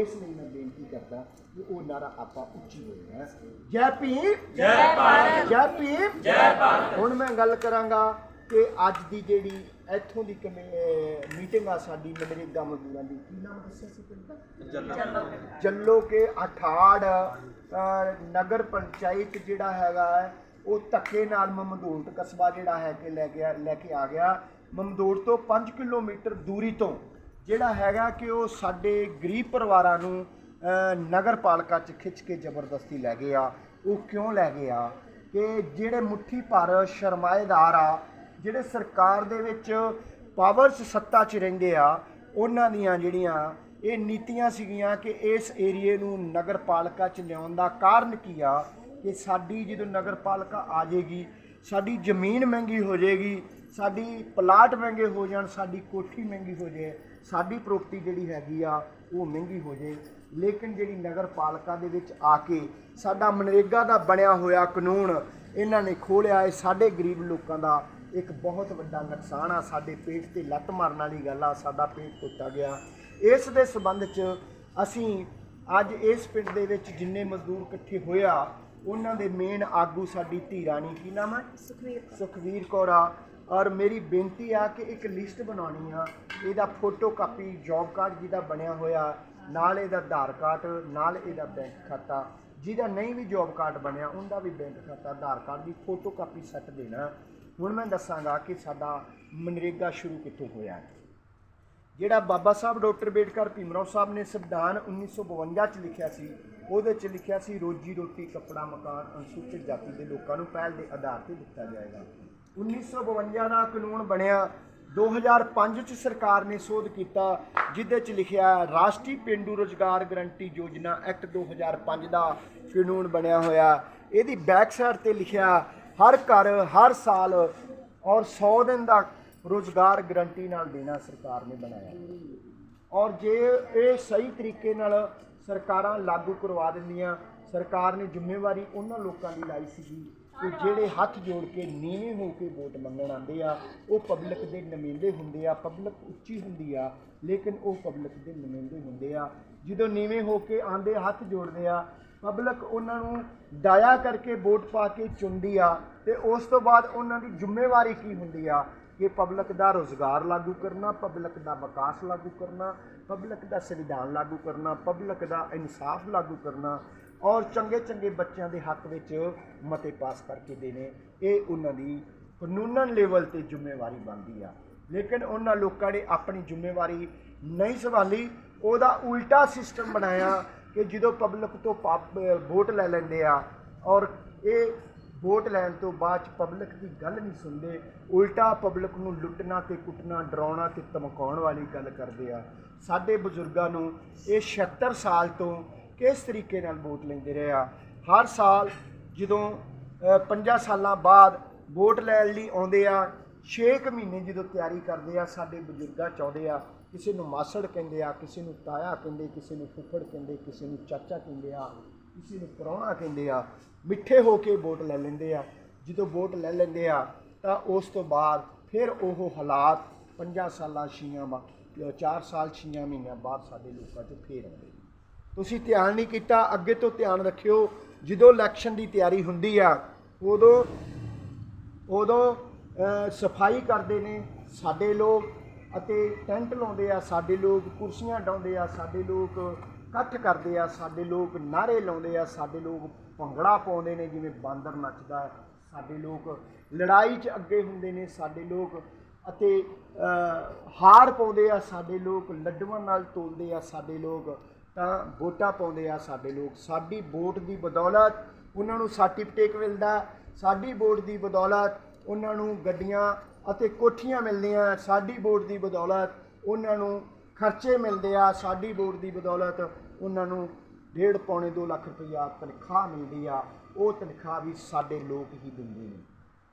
ਇਸ ਲਈ ਮੈਂ ਬੇਨਤੀ ਕਰਦਾ ਕਿ ਉਹ ਨਾਰਾ ਆਪਾਂ ਉੱਚੀ ਬੋਲਣਾ ਹੈ। ਜੈ ਭੀਮ! ਜੈ ਭਾਰਤ! ਜੈ ਭੀਮ! ਜੈ ਭਾਰਤ! ਹੁਣ ਮੈਂ ਗੱਲ ਕਰਾਂਗਾ ਕਿ ਅੱਜ ਦੀ ਜਿਹੜੀ ਇੱਥੋਂ ਦੀ ਮੀਟਿੰਗ ਆ ਸਾਡੀ ਮਨਰੇਗਾ ਮਜ਼ਦੂਰਾਂ ਦੀ ਕੀ ਨਾਮ ਦੱਸਿਆ ਸੀ ਪਿੰਡ ਜੱਲੋ ਕੇ ਅਠਾੜ। ਨਗਰ ਪੰਚਾਇਤ ਜਿਹੜਾ ਹੈਗਾ ਉਹ ਧੱਕੇ ਨਾਲ ਮਮਦੋਟ ਕਸਬਾ ਜਿਹੜਾ ਹੈ ਕਿ ਲੈ ਗਿਆ, ਲੈ ਕੇ ਆ ਗਿਆ। ਮਮਦੋਟ ਤੋਂ 5 ਕਿਲੋਮੀਟਰ ਦੂਰੀ ਤੋਂ ਜਿਹੜਾ ਹੈਗਾ ਕਿ ਉਹ ਸਾਡੇ ਗਰੀਬ ਪਰਿਵਾਰਾਂ ਨੂੰ ਨਗਰ ਪਾਲਿਕਾ ਚ ਖਿੱਚ ਕੇ ਜ਼ਬਰਦਸਤੀ ਲੈ ਗਏ ਆ। ਉਹ ਕਿਉਂ ਲੈ ਗਏ ਆ? ਕਿ ਜਿਹੜੇ ਮੁੱਠੀ ਭਰ ਸ਼ਰਮਾਏਦਾਰ ਆ, ਜਿਹੜੇ ਸਰਕਾਰ ਦੇ ਵਿੱਚ ਪਾਵਰਸ ਸੱਤਾ 'ਚ ਰਹਿੰਦੇ ਆ, ਉਹਨਾਂ ਦੀਆਂ ਜਿਹੜੀਆਂ ਇਹ ਨੀਤੀਆਂ ਸੀਗੀਆਂ ਕਿ ਇਸ ਏਰੀਏ ਨੂੰ ਨਗਰ ਪਾਲਿਕਾ 'ਚ ਲਿਆਉਣ ਦਾ ਕਾਰਨ ਕੀ ਆ? ਕਿ ਸਾਡੀ ਜਦੋਂ ਨਗਰ ਪਾਲਿਕਾ ਆ ਜਾਏਗੀ, ਸਾਡੀ ਜ਼ਮੀਨ ਮਹਿੰਗੀ ਹੋ ਜਾਏਗੀ, ਸਾਡੀ ਪਲਾਟ ਮਹਿੰਗੇ ਹੋ ਜਾਣ, ਸਾਡੀ ਕੋਠੀ ਮਹਿੰਗੀ ਹੋ ਜਾਏ, ਸਾਡੀ ਪ੍ਰੋਪਰਟੀ ਜਿਹੜੀ ਹੈਗੀ ਆ, ਉਹ ਮਹਿੰਗੀ ਹੋ ਜਾਏ। ਲੇਕਿਨ ਜਿਹੜੀ ਨਗਰ ਪਾਲਿਕਾ ਦੇ ਵਿੱਚ ਆ ਕੇ ਸਾਡਾ ਮਨਰੇਗਾ ਦਾ ਬਣਿਆ ਹੋਇਆ ਕਾਨੂੰਨ ਇਹਨਾਂ ਨੇ ਖੋਲਿਆ, ਇਹ ਸਾਡੇ ਗਰੀਬ ਲੋਕਾਂ ਦਾ ਇੱਕ ਬਹੁਤ ਵੱਡਾ ਨੁਕਸਾਨ ਆ। ਸਾਡੇ ਪੇਟ ਤੇ ਲੱਤ ਮਾਰਨ ਵਾਲੀ ਗੱਲ ਆ, ਸਾਡਾ ਪੇਟ ਟੁੱਟਾ ਗਿਆ। ਇਸ ਦੇ ਸਬੰਧ 'ਚ ਅਸੀਂ ਅੱਜ ਇਸ ਪਿੰਡ ਦੇ ਵਿੱਚ ਜਿੰਨੇ ਮਜ਼ਦੂਰ ਇਕੱਠੇ ਹੋਇਆ ਉਹਨਾਂ ਦੇ ਮੇਨ ਆਗੂ ਸਾਡੀ ਧੀ ਰਾਣੀ ਕੀ ਨਾਮ ਹੈ? ਸੁਖਵੀਰ ਸੁਖਵੀਰ ਕੌਰ ਆ। ਔਰ ਮੇਰੀ ਬੇਨਤੀ ਆ ਕਿ ਇੱਕ ਲਿਸਟ ਬਣਾਉਣੀ ਆ। ਇਹਦਾ ਫੋਟੋ ਕਾਪੀ ਜੌਬ ਕਾਰਡ ਜਿਹਦਾ ਬਣਿਆ ਹੋਇਆ ਨਾਲ ਇਹਦਾ ਆਧਾਰ ਕਾਰਡ ਨਾਲ ਇਹਦਾ ਬੈਂਕ ਖਾਤਾ। ਜਿਹਦਾ ਨਹੀਂ ਵੀ ਜੌਬ ਕਾਰਡ ਬਣਿਆ ਉਹਦਾ ਵੀ ਬੈਂਕ ਖਾਤਾ ਆਧਾਰ ਕਾਰਡ ਦੀ ਫੋਟੋ ਕਾਪੀ ਸੱਟ ਦੇਣਾ। ਹੁਣ ਮੈਂ ਦੱਸਾਂਗਾ ਕਿ ਸਾਡਾ ਮਨਰੇਗਾ ਸ਼ੁਰੂ ਕਿੱਥੋਂ ਹੋਇਆ ਹੈ। ਜਿਹੜਾ ਬਾਬਾ ਸਾਹਿਬ, ਡਾਕਟਰ ਬੇਡਕਰ ਭੀਮਰਾਓ ਸਾਹਿਬ ਨੇ ਸੰਵਿਧਾਨ 1952 ਚ ਲਿਖਿਆ ਸੀ, ਉਹਦੇ ਚ ਲਿਖਿਆ ਸੀ, ਰੋਜੀ ਰੋਟੀ, ਕੱਪੜਾ, ਮਕਾਨ, ਅਨੁਸੂਚਿਤ ਜਾਤੀ ਦੇ ਲੋਕਾਂ ਨੂੰ ਪਹਿਲ ਦੇ ਆਧਾਰ ਤੇ ਦਿੱਤਾ ਜਾਏਗਾ। 1952 ਦਾ ਕਾਨੂੰਨ ਬਣਿਆ 2005 ਚ ਸਰਕਾਰ ਨੇ ਸੋਧ ਕੀਤਾ, ਜਿਹਦੇ ਚ ਲਿਖਿਆ, ਰਾਸ਼ਟਰੀ ਪਿੰਡੂ ਰੋਜ਼ਗਾਰ ਗਰੰਟੀ ਯੋਜਨਾ ਐਕਟ 2005 ਦਾ ਕਾਨੂੰਨ ਬਣਿਆ ਹੋਇਆ। ਇਹਦੀ ਬੈਕ ਸਾਈਡ ਤੇ ਲਿਖਿਆ, ਹਰ ਘਰ, ਹਰ ਸਾਲ ਔਰ 100 ਦਿਨ ਦਾ ਰੋਜ਼ਗਾਰ ਗਰੰਟੀ ਨਾਲ ਦੇਣਾ ਸਰਕਾਰ ਨੇ ਬਣਾਇਆ ਔਰ ਜੇ ਇਹ ਸਹੀ ਤਰੀਕੇ ਨਾਲ ਸਰਕਾਰਾਂ ਲਾਗੂ ਕਰਵਾ ਦਿੰਦੀਆਂ, ਸਰਕਾਰ ਨੇ ਜ਼ਿੰਮੇਵਾਰੀ ਉਹਨਾਂ ਲੋਕਾਂ ਦੀ ਲਾਈ ਸੀਗੀ ਕਿ ਜਿਹੜੇ ਹੱਥ ਜੋੜ ਕੇ ਨੀਵੇਂ ਹੋ ਕੇ ਵੋਟ ਮੰਗਣ ਆਉਂਦੇ ਆ, ਉਹ ਪਬਲਿਕ ਦੇ ਨੁਮਾਇੰਦੇ ਹੁੰਦੇ ਆ ਪਬਲਿਕ ਉੱਚੀ ਹੁੰਦੀ ਆ, ਲੇਕਿਨ ਉਹ ਪਬਲਿਕ ਦੇ ਨੁਮਾਇੰਦੇ ਹੁੰਦੇ ਆ। ਜਦੋਂ ਨੀਵੇਂ ਹੋ ਕੇ ਆਂਦੇ ਹੱਥ ਜੋੜਦੇ ਆ ਪਬਲਿਕ ਉਹਨਾਂ ਨੂੰ ਡਾਇਆ ਕਰਕੇ ਵੋਟ ਪਾ ਕੇ ਚੁਣਦੀ ਆ ਤੇ ਉਸ ਤੋਂ ਬਾਅਦ ਉਹਨਾਂ ਦੀ ਜ਼ਿੰਮੇਵਾਰੀ ਕੀ ਹੁੰਦੀ ਆ? ਕਿ ਪਬਲਿਕ ਦਾ ਰੋਜ਼ਗਾਰ ਲਾਗੂ ਕਰਨਾ ਪਬਲਿਕ ਦਾ ਵਿਕਾਸ ਲਾਗੂ ਕਰਨਾ ਪਬਲਿਕ ਦਾ ਸੰਵਿਧਾਨ ਲਾਗੂ ਕਰਨਾ ਪਬਲਿਕ ਦਾ ਇਨਸਾਫ ਲਾਗੂ ਕਰਨਾ ਔਰ ਚੰਗੇ ਚੰਗੇ ਬੱਚਿਆਂ ਦੇ ਹੱਕ ਵਿੱਚ ਮਤੇ ਪਾਸ ਕਰਕੇ ਦੇਣੇ, ਇਹ ਉਹਨਾਂ ਦੀ ਕਾਨੂੰਨਨ ਲੈਵਲ ਤੇ ਜ਼ਿੰਮੇਵਾਰੀ ਬਣਦੀ ਆ। ਲੇਕਿਨ ਉਹਨਾਂ ਲੋਕਾਂ ਨੇ ਆਪਣੀ ਜ਼ਿੰਮੇਵਾਰੀ ਨਹੀਂ ਸੰਭਾਲੀ, ਉਹਦਾ ਉਲਟਾ ਸਿਸਟਮ ਬਣਾਇਆ ਕਿ ਜਦੋਂ ਪਬਲਿਕ ਤੋਂ ਪਬ- ਵੋਟ ਲੈ ਲੈਂਦੇ ਆ ਔਰ ਇਹ ਵੋਟ ਲੈਣ ਤੋਂ ਬਾਅਦ ਚ ਪਬਲਿਕ ਦੀ ਗੱਲ ਨਹੀਂ ਸੁਣਦੇ, ਉਲਟਾ ਪਬਲਿਕ ਨੂੰ ਲੁੱਟਣਾ ਤੇ ਕੁੱਟਣਾ, ਡਰਾਉਣਾ ਤੇ ਧਮਕਾਉਣ ਵਾਲੀ ਗੱਲ ਕਰਦੇ ਆ। ਸਾਡੇ ਬਜ਼ੁਰਗਾਂ ਨੂੰ ਇਹ 76 ਸਾਲ ਤੋਂ ਕਿਸ ਤਰੀਕੇ ਨਾਲ ਵੋਟ ਲੈਂਦੇ ਰਹੇ ਆ? ਹਰ ਸਾਲ ਜਦੋਂ 5 ਸਾਲਾਂ ਬਾਅਦ ਵੋਟ ਲੈਣ ਲਈ ਆਉਂਦੇ ਆ 6 ਮਹੀਨੇ ਜਦੋਂ ਤਿਆਰੀ ਕਰਦੇ ਆ, ਸਾਡੇ ਬਜ਼ੁਰਗਾਂ ਚਾਹੁੰਦੇ ਆ, ਕਿਸੇ ਨੂੰ ਮਾਸੜ ਕਹਿੰਦੇ ਆ, ਕਿਸੇ ਨੂੰ ਤਾਇਆ ਕਹਿੰਦੇ, ਕਿਸੇ ਨੂੰ ਫੁੱਫੜ ਕਹਿੰਦੇ, ਕਿਸੇ ਨੂੰ ਚਾਚਾ ਕਹਿੰਦੇ ਆ, ਕਿਸੇ ਨੂੰ ਪ੍ਰਾਹੁਣਾ ਕਹਿੰਦੇ ਆ ਮਿੱਠੇ ਹੋ ਕੇ ਵੋਟ ਲੈ ਲੈਂਦੇ ਆ ਜਦੋਂ ਵੋਟ ਲੈ ਲੈਂਦੇ ਆ, ਤਾਂ ਉਸ ਤੋਂ ਬਾਅਦ ਫਿਰ ਉਹ ਹਾਲਾਤ 5 ਸਾਲਾਂ, ਛੀਆਂ ਬਾ 4 ਸਾਲ, ਛੀਆਂ ਮਹੀਨਿਆਂ ਬਾਅਦ ਸਾਡੇ ਲੋਕਾਂ 'ਚ ਫੇਰ ਆਉਂਦੇ ਨੇ। ਤੁਸੀਂ ਧਿਆਨ ਨਹੀਂ ਕੀਤਾ, ਅੱਗੇ ਤੋਂ ਧਿਆਨ ਰੱਖਿਓ, ਜਦੋਂ ਇਲੈਕਸ਼ਨ ਦੀ ਤਿਆਰੀ ਹੁੰਦੀ ਆ, ਉਦੋਂ ਉਦੋਂ ਸਫ਼ਾਈ ਕਰਦੇ ਨੇ ਸਾਡੇ ਲੋਕ ਅਤੇ ਟੈਂਟ ਲਾਉਂਦੇ ਆ ਸਾਡੇ ਲੋਕ, ਕੁਰਸੀਆਂ ਡਾਉਂਦੇ ਆ ਸਾਡੇ ਲੋਕ, ਇਕੱਠ ਕਰਦੇ ਆ ਸਾਡੇ ਲੋਕ ਨਾਰੇ ਲਾਉਂਦੇ ਆ ਸਾਡੇ ਲੋਕ ਭੰਗੜਾ ਪਾਉਂਦੇ ਨੇ, ਜਿਵੇਂ ਬਾਂਦਰ ਨੱਚਦਾ ਹੈ, ਸਾਡੇ ਲੋਕ ਲੜਾਈ 'ਚ ਅੱਗੇ ਹੁੰਦੇ ਨੇ, ਸਾਡੇ ਲੋਕ ਅਤੇ ਹਾਰ ਪਾਉਂਦੇ ਆ, ਸਾਡੇ ਲੋਕ ਲੱਡੂਆਂ ਨਾਲ ਤੋਲਦੇ ਆ, ਸਾਡੇ ਲੋਕ ਤਾਂ ਵੋਟਾਂ ਪਾਉਂਦੇ ਆ, ਸਾਡੇ ਲੋਕ। ਸਾਡੀ ਵੋਟ ਦੀ ਬਦੌਲਤ ਉਹਨਾਂ ਨੂੰ ਸਰਟੀਫਿਕੇਟ ਮਿਲਦਾ, ਸਾਡੀ ਵੋਟ ਦੀ ਬਦੌਲਤ ਉਹਨਾਂ ਨੂੰ ਗੱਡੀਆਂ ਅਤੇ ਕੋਠੀਆਂ ਮਿਲਦੀਆਂ, ਸਾਡੀ ਵੋਟ ਦੀ ਬਦੌਲਤ ਉਹਨਾਂ ਨੂੰ ਖਰਚੇ ਮਿਲਦੇ ਆ, ਸਾਡੀ ਵੋਟ ਦੀ ਬਦੌਲਤ ਉਹਨਾਂ ਨੂੰ ਡੇਢ ਪੌਣੇ 2 ਲੱਖ ਰੁਪਈਆ ਤਨਖਾਹ ਮਿਲਦੀ ਆ, ਉਹ ਤਨਖਾਹ ਵੀ ਸਾਡੇ ਲੋਕ ਹੀ ਦਿੰਦੇ ਨੇ।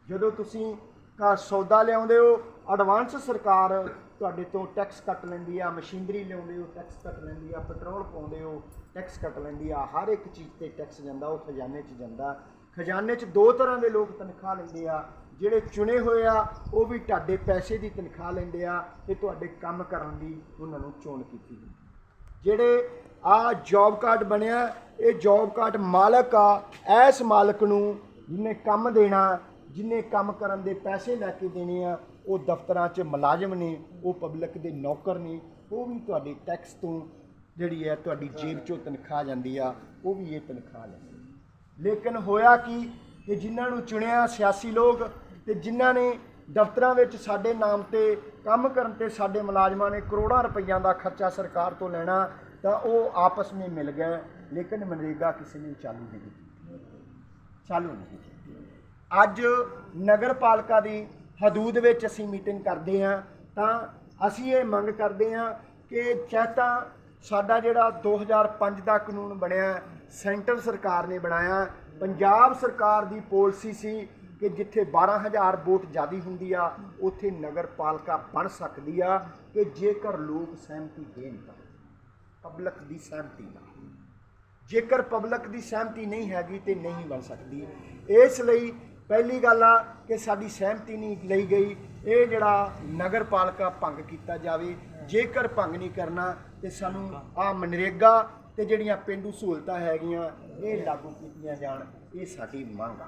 ਜਦੋਂ ਤੁਸੀਂ ਘਰ ਸੌਦਾ ਲਿਆਉਂਦੇ ਹੋ ਐਡਵਾਂਸ ਸਰਕਾਰ ਤੁਹਾਡੇ ਤੋਂ ਟੈਕਸ ਕੱਟ ਲੈਂਦੀ ਆ, ਮਸ਼ੀਨਰੀ ਲਿਆਉਂਦੇ ਹੋ ਟੈਕਸ ਕੱਟ ਲੈਂਦੀ ਆ ਪੈਟਰੋਲ ਪਾਉਂਦੇ ਹੋ ਟੈਕਸ ਕੱਟ ਲੈਂਦੀ ਆ, ਹਰ ਇੱਕ ਚੀਜ਼ ਤੇ ਟੈਕਸ ਜਾਂਦਾ, ਉਹ ਖਜ਼ਾਨੇ 'ਚ ਜਾਂਦਾ। ਖਜ਼ਾਨੇ 'ਚ ਦੋ ਤਰ੍ਹਾਂ ਦੇ ਲੋਕ ਤਨਖਾਹ ਲੈਂਦੇ ਆ, ਜਿਹੜੇ ਚੁਣੇ ਹੋਏ ਆ, ਉਹ ਵੀ ਤੁਹਾਡੇ ਪੈਸੇ ਦੀ ਤਨਖਾਹ ਲੈਂਦੇ ਆ ਤੇ ਤੁਹਾਡੇ ਕੰਮ ਕਰਨ ਦੀ ਉਹਨਾਂ ਨੂੰ ਚੋਣ ਕੀਤੀ ਜਾਂਦੀ। ਜਿਹੜੇ ਆ ਜੌਬ ਕਾਰਡ ਬਣਿਆ, ਇਹ ਜੌਬ ਕਾਰਡ ਮਾਲਕ ਆ, ਐਸ ਮਾਲਕ ਨੂੰ ਜਿਹਨੇ ਕੰਮ ਦੇਣਾ, ਜਿਹਨੇ ਕੰਮ ਕਰਨ ਦੇ ਪੈਸੇ ਲੈ ਕੇ ਦੇਣੇ ਆ, ਉਹ ਦਫ਼ਤਰਾਂ 'ਚ ਮੁਲਾਜ਼ਮ ਨੇ, ਉਹ ਪਬਲਿਕ ਦੇ ਨੌਕਰ ਨੇ, ਉਹ ਵੀ ਤੁਹਾਡੇ ਟੈਕਸ ਤੋਂ ਜਿਹੜੀ ਹੈ ਤੁਹਾਡੀ ਜੇਬ 'ਚੋਂ ਤਨਖਾਹ ਜਾਂਦੀ ਆ, ਉਹ ਵੀ ਇਹ ਤਨਖਾਹ ਲੈਂਦੇ ਲੇਕਿਨ ਹੋਇਆ ਕੀ ਕਿ ਜਿਨ੍ਹਾਂ ਨੂੰ ਚੁਣਿਆ ਸਿਆਸੀ ਲੋਕ ਤੇ ਜਿਨ੍ਹਾਂ ਨੇ ਦਫ਼ਤਰਾਂ ਵਿੱਚ ਸਾਡੇ ਨਾਮ ਤੇ ਕੰਮ ਕਰਨ ਤੇ ਸਾਡੇ ਮੁਲਾਜ਼ਮਾਂ ਨੇ ਕਰੋੜਾਂ ਰੁਪਈਆਂ ਦਾ ਖਰਚਾ ਸਰਕਾਰ ਤੋਂ ਲੈਣਾ ਤਾਂ ਉਹ ਆਪਸ ਵਿੱਚ ਮਿਲ ਗਏ ਲੇਕਿਨ ਮਨਰੇਗਾ ਕਿਸੇ ਨੇ ਚਾਲੂ ਨਹੀਂ ਕੀਤੀ। ਚਾਲੂ ਨਹੀਂ ਕੀਤੀ। ਅੱਜ ਨਗਰ ਪਾਲਿਕਾ ਦੀ ਹਦੂਦ ਵਿੱਚ ਅਸੀਂ ਮੀਟਿੰਗ ਕਰਦੇ ਹਾਂ, ਤਾਂ ਅਸੀਂ ਇਹ ਮੰਗ ਕਰਦੇ ਹਾਂ ਕਿ ਚਾਹੇ ਤਾਂ ਸਾਡਾ ਜਿਹੜਾ 2005 ਦਾ ਕਾਨੂੰਨ ਬਣਿਆ, ਸੈਂਟਰ ਸਰਕਾਰ ਨੇ ਬਣਾਇਆ, ਪੰਜਾਬ ਸਰਕਾਰ ਦੀ ਪਾਲਿਸੀ ਸੀ ਕਿ ਜਿੱਥੇ 12000 ਵੋਟ ਜ਼ਿਆਦੀ ਹੁੰਦੀ ਆ, ਉੱਥੇ ਨਗਰ ਪਾਲਿਕਾ ਬਣ ਸਕਦੀ ਆ, ਕਿ ਜੇਕਰ ਲੋਕ ਸਹਿਮਤੀ ਦੇਣ ਤਾਂ। ਪਬਲਿਕ ਦੀ ਸਹਿਮਤੀ ਨਾਲ। ਜੇਕਰ ਪਬਲਿਕ ਦੀ ਸਹਿਮਤੀ ਨਹੀਂ ਹੈਗੀ ਤੇ ਨਹੀਂ ਬਣ ਸਕਦੀ। ਇਸ ਲਈ ਪਹਿਲੀ ਗੱਲ ਆ ਕਿ ਸਾਡੀ ਸਹਿਮਤੀ ਨਹੀਂ ਲਈ ਗਈ। ਇਹ ਜਿਹੜਾ ਨਗਰ ਪਾਲਿਕਾ ਭੰਗ ਕੀਤਾ ਜਾਵੇ। ਜੇਕਰ ਭੰਗ ਨਹੀਂ ਕਰਨਾ ਤੇ ਸਾਨੂੰ ਆ ਮਨਰੇਗਾ ਤੇ ਜਿਹੜੀਆਂ ਪਿੰਡੂ ਸਹੂਲਤਾਂ ਹੈਗੀਆਂ, ਇਹ ਲਾਗੂ ਕੀਤੀਆਂ ਜਾਣ, ਇਹ ਸਾਡੀ ਮੰਗ ਆ।